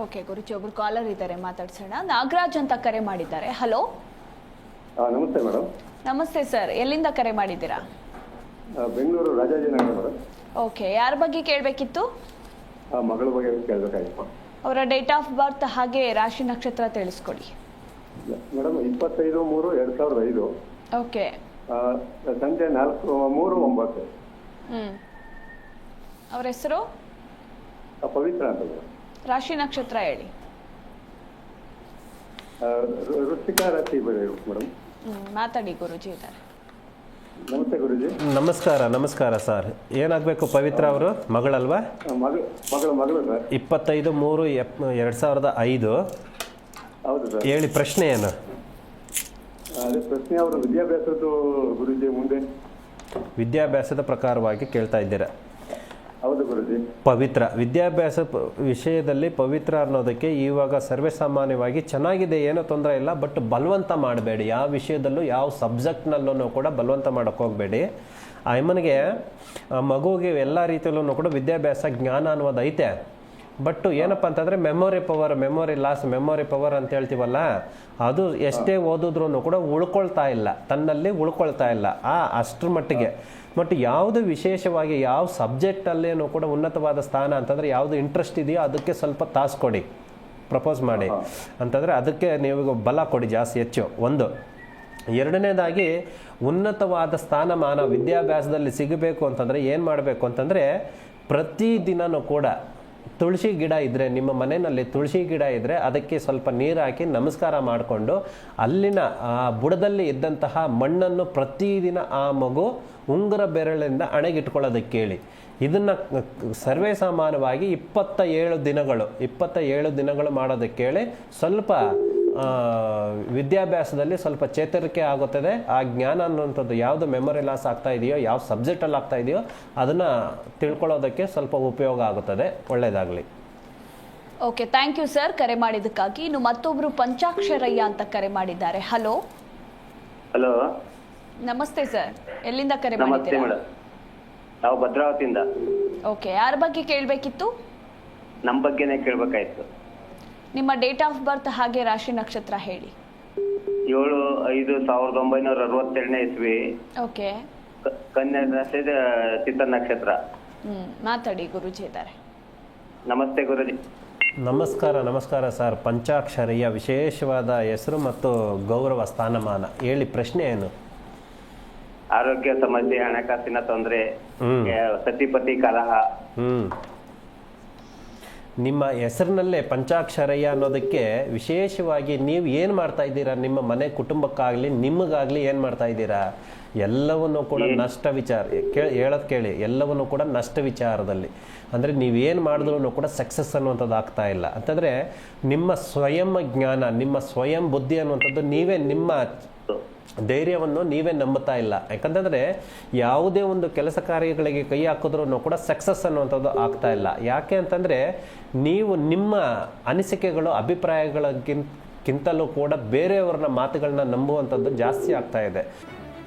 Okay ಗುರುಜಿ ಒಬ್ರು collar ಇದ್ದಾರೆ ಮಾತಾಡ್ಸೋಣ. ನಾಗರಾಜ್ ಅಂತ ಕರೆ ಮಾಡಿದ್ದಾರೆ. ಹಲೋ ಆ, ನಮಸ್ತೆ ಮೇಡಮ್. ನಮಸ್ತೆ ಸರ್. ಎಲ್ಲಿಂದ ಕರೆ ಮಾಡಿದ್ದೀರಾ? ಆ, ಬೆಂಗಳೂರು ರಾಜಾಜಿನಗರ ಮೇಡಮ್. ಓಕೆ ಯಾರ ಬಗ್ಗೆ ಕೇಳಬೇಕಿತ್ತು? ಆ, ಮಗಳ ಬಗ್ಗೆ ಕೇಳಬೇಕಾಗಿತ್ತು. ಅವರ ಡೇಟ್ ಆಫ್ ಬರ್ತ್ ಹಾಗೆ ರಾಶಿ ನಕ್ಷತ್ರ ತಿಳಿಸ್ಕೊಡಿ. ಮೇಡಮ್ ಇಪ್ಪತ್ತೈದು ಮೂರು ಎರಡು ಸಾವಿರದ ಐದು. ಓಕೆ. ಆ, ಸಂಜೆ ನಾಲ್ಕು ಮೂರು ಒಂಬತ್ತು. ಹ್ಞೂ ಅವ್ರ ಹೆಸರು? ಆ, ಪವಿತ್ರ ಅಂತ ಮೇಡಮ್. ರಾಶಿ ನಕ್ಷತ್ರ ಹೇಳಿ. ಮಾತಾಡಿ ಗುರುಜಿ ಇದ್ದಾರೆ. ನಮಸ್ತೆ ಗುರುಜಿ. ನಮಸ್ಕಾರ ನಮಸ್ಕಾರ ಸರ್. ಏನಾಗಬೇಕು ಪವಿತ್ರ ಅವರು? ಮಗಳಲ್ವಾ? ಆ, ಮಗ ಮಗಳು ಮಗಳು ಸರ್. ಇಪ್ಪತ್ತೈದು ಮೂರು ಎಪ್ ಎರಡು ಸಾವಿರದ ಐದು. ಹೌದು ಸರ್. ಹೇಳಿ ಪ್ರಶ್ನೆ ಏನು? ಅದೇ ಪ್ರಶ್ನೆ ಅವರು ವಿದ್ಯಾಭ್ಯಾಸದ ಗುರುಜಿ ಮುಂದೆ. ವಿದ್ಯಾಭ್ಯಾಸದ ಪ್ರಕಾರವಾಗಿ ಕೇಳ್ತಾ ಇದ್ದೀರಾ. ಪವಿತ್ರ. ವಿದ್ಯಾಭ್ಯಾಸ ವಿಷಯದಲ್ಲಿ ಪವಿತ್ರ ಅನ್ನೋದಕ್ಕೆ ಇವಾಗ ಸರ್ವೇಸಾಮಾನ್ಯವಾಗಿ ಚೆನ್ನಾಗಿದೆ ಏನೋ ತೊಂದರೆ ಇಲ್ಲ, ಬಟ್ ಬಲವಂತ ಮಾಡಬೇಡಿ. ಯಾವ ವಿಷಯದಲ್ಲೂ, ಯಾವ ಸಬ್ಜೆಕ್ಟ್ನಲ್ಲೂ ಕೂಡ ಬಲವಂತ ಮಾಡೋಕ್ಕೆ ಹೋಗಬೇಡಿ. ಅಮ್ಮನಿಗೆ ಮಗುವಿಗೆ ಎಲ್ಲ ರೀತಿಯಲ್ಲೂ ಕೂಡ ವಿದ್ಯಾಭ್ಯಾಸ ಜ್ಞಾನ ಅನ್ನೋದು ಐತೆ. ಬಟ್ ಏನಪ್ಪ ಅಂತಂದರೆ memory power memory loss memory power ಅಂತ ಹೇಳ್ತೀವಲ್ಲ ಅದು ಎಷ್ಟೇ ಓದಿದ್ರು ಕೂಡ ಉಳ್ಕೊಳ್ತಾ ಇಲ್ಲ. ತನ್ನಲ್ಲಿ ಉಳ್ಕೊಳ್ತಾ ಇಲ್ಲ ಆ ಅಷ್ಟ್ರ ಮಟ್ಟಿಗೆ. ಬಟ್ ಯಾವುದು ವಿಶೇಷವಾಗಿ ಯಾವ ಸಬ್ಜೆಕ್ಟಲ್ಲೇನೂ ಕೂಡ ಉನ್ನತವಾದ ಸ್ಥಾನ ಅಂತಂದರೆ ಯಾವುದು ಇಂಟ್ರೆಸ್ಟ್ ಇದೆಯೋ ಅದಕ್ಕೆ ಸ್ವಲ್ಪ ತಾಸು ಕೊಡಿ ಪ್ರಪೋಸ್ ಮಾಡಿ. ಅಂತಂದರೆ ಅದಕ್ಕೆ ನೀವು ಬಲ ಕೊಡಿ ಜಾಸ್ತಿ ಹೆಚ್ಚು. ಒಂದು ಎರಡನೇದಾಗಿ ಉನ್ನತವಾದ ಸ್ಥಾನಮಾನ ವಿದ್ಯಾಭ್ಯಾಸದಲ್ಲಿ ಸಿಗಬೇಕು ಅಂತಂದರೆ ಏನು ಮಾಡಬೇಕು ಅಂತಂದರೆ ಪ್ರತಿದಿನನೂ ಕೂಡ ತುಳಸಿ ಗಿಡ ಇದ್ದರೆ ನಿಮ್ಮ ಮನೆಯಲ್ಲಿ ತುಳಸಿ ಗಿಡ ಇದ್ದರೆ ಅದಕ್ಕೆ ಸ್ವಲ್ಪ ನೀರು ಹಾಕಿ ನಮಸ್ಕಾರ ಮಾಡಿಕೊಂಡು ಅಲ್ಲಿನ ಆ ಬುಡದಲ್ಲಿ ಇದ್ದಂತಹ ಮಣ್ಣನ್ನು ಪ್ರತಿದಿನ ಆ ಮಗು ಉಂಗುರ ಬೆರಳಿಂದ ಅಣೆಗಿಟ್ಕೊಳ್ಳೋದಕ್ಕೆ ಕೇಳಿ. ಇದನ್ನು ಸರ್ವೇ ಸಾಮಾನ್ಯವಾಗಿ ಇಪ್ಪತ್ತ ಏಳು ದಿನಗಳು, ಇಪ್ಪತ್ತ ಏಳು ದಿನಗಳು ಮಾಡೋದಕ್ಕೆ ಹೇಳಿ ಸ್ವಲ್ಪ ವಿದ್ಯಾಭ್ಯಾಸದಲ್ಲಿ ಸ್ವಲ್ಪ ಚೇತರಿಕೆ ಆಗುತ್ತದೆ. ಆ ಜ್ಞಾನ ಅನ್ನುವಂಥದ್ದು ಯಾವುದು ಮೆಮೊರಿ ಲಾಸ್ ಆಗ್ತಾ ಇದೆಯೋ ಯಾವ ಸಬ್ಜೆಕ್ಟಲ್ಲಿ ಆಗ್ತಾ ಇದೆಯೋ ಅದನ್ನು ತಿಳ್ಕೊಳ್ಳೋದಕ್ಕೆ ಸ್ವಲ್ಪ ಉಪಯೋಗ ಆಗುತ್ತದೆ. ಒಳ್ಳೆಯದಾಗಲಿ ಓಕೆ ಥ್ಯಾಂಕ್ ಯು ಸರ್ ಕರೆ ಮಾಡಿದ್ದಕ್ಕಾಗಿ ಇನ್ನು ಮತ್ತೊಬ್ರು ಪಂಚಾಕ್ಷರಯ್ಯ ಅಂತ ಕರೆ ಮಾಡಿದ್ದಾರೆ. ಹಲೋ ಹಲೋ ನಮಸ್ತೆ ಸರ್ ಎಲ್ಲಿಂದ ಕರೆ ನಮಸ್ತೆ ಮಾಡಿದ್ದೀರಾ? ಮೇಡಮ್ ನಾವು ಭದ್ರಾವತಿಯಿಂದ. ಓಕೆ ಯಾರ ಬಗ್ಗೆ ಕೇಳಬೇಕಿತ್ತು? ನಮ್ಮ ಬಗ್ಗೆನೇ ಕೇಳ್ಬೇಕಾಯ್ತು. ನಿಮ್ಮ ಡೇಟ್ ಆಫ್ ಬರ್ತ್ ಹಾಗೆ ರಾಶಿ ನಕ್ಷತ್ರ ಹೇಳಿ. ಏಳು ಐದು ಸಾವಿರದ ಒಂಬೈನೂರ ಅರವತ್ತೆರಡನೇ ಇಸ್ವಿ. ಓಕೆ. ಕ- ಕನ್ಯಾ ರಾಶಿ ಚಿತ್ತ ನಕ್ಷತ್ರ. ಹ್ಮ್ ಮಾತಾಡಿ ಗುರುಜಿ ಇದ್ದಾರೆ ನಮಸ್ತೆ ಗುರುಜಿ. ನಮಸ್ಕಾರ ನಮಸ್ಕಾರ ಸರ್. ಪಂಚಾಕ್ಷರಿಯ ವಿಶೇಷವಾದ ಹೆಸರು ಮತ್ತು ಗೌರವ ಸ್ಥಾನಮಾನ. ಹೇಳಿ ಪ್ರಶ್ನೆ ಏನು? ಆರೋಗ್ಯ ಸಮಸ್ಯೆ ಹಣಕಾಸಿನ ತೊಂದರೆ ಹ್ಮ್. ಸತಿಪತಿ ಕಲಹ. ಹ್ಮ್. ನಿಮ್ಮ ಹೆಸರಿನಲ್ಲೇ ಪಂಚಾಕ್ಷರಯ್ಯ ಅನ್ನೋದಕ್ಕೆ ವಿಶೇಷವಾಗಿ ನೀವು ಏನು ಮಾಡ್ತಾ ಇದ್ದೀರಾ? ನಿಮ್ಮ ಮನೆ ಕುಟುಂಬಕ್ಕಾಗಲಿ, ನಿಮಗಾಗಲಿ ಏನು ಮಾಡ್ತಾ ಇದ್ದೀರಾ? ಎಲ್ಲವನ್ನು ಕೂಡ ನಷ್ಟ ವಿಚಾರ ಹೇಳೋದು ಕೇಳಿ ಎಲ್ಲವನ್ನು ಕೂಡ ನಷ್ಟ ವಿಚಾರದಲ್ಲಿ. ಅಂದರೆ ನೀವೇನು ಮಾಡಿದ್ರು ಕೂಡ ಸಕ್ಸಸ್ ಅನ್ನುವಂಥದ್ದು ಆಗ್ತಾ ಇಲ್ಲ. ಅಂತಂದರೆ ನಿಮ್ಮ ಸ್ವಯಂ ಜ್ಞಾನ ನಿಮ್ಮ ಸ್ವಯಂ ಬುದ್ಧಿ ಅನ್ನುವಂಥದ್ದು ನೀವೇ ನಿಮ್ಮ ಧೈರ್ಯವನ್ನು ನೀವೇ ನಂಬುತ್ತಾ ಇಲ್ಲ. ಯಾಕಂತಂದರೆ ಯಾವುದೇ ಒಂದು ಕೆಲಸ ಕಾರ್ಯಗಳಿಗೆ ಕೈ ಹಾಕಿದ್ರೂ ಕೂಡ ಸಕ್ಸಸ್ ಅನ್ನುವಂಥದ್ದು ಆಗ್ತಾ ಇಲ್ಲ. ಯಾಕೆ ಅಂತಂದರೆ ನೀವು ನಿಮ್ಮ ಅನಿಸಿಕೆಗಳು ಅಭಿಪ್ರಾಯಗಳಿಗಿಂತಲೂ ಕೂಡ ಬೇರೆಯವ್ರನ್ನ ಮಾತುಗಳನ್ನ ನಂಬುವಂಥದ್ದು ಜಾಸ್ತಿ ಆಗ್ತಾ ಇದೆ.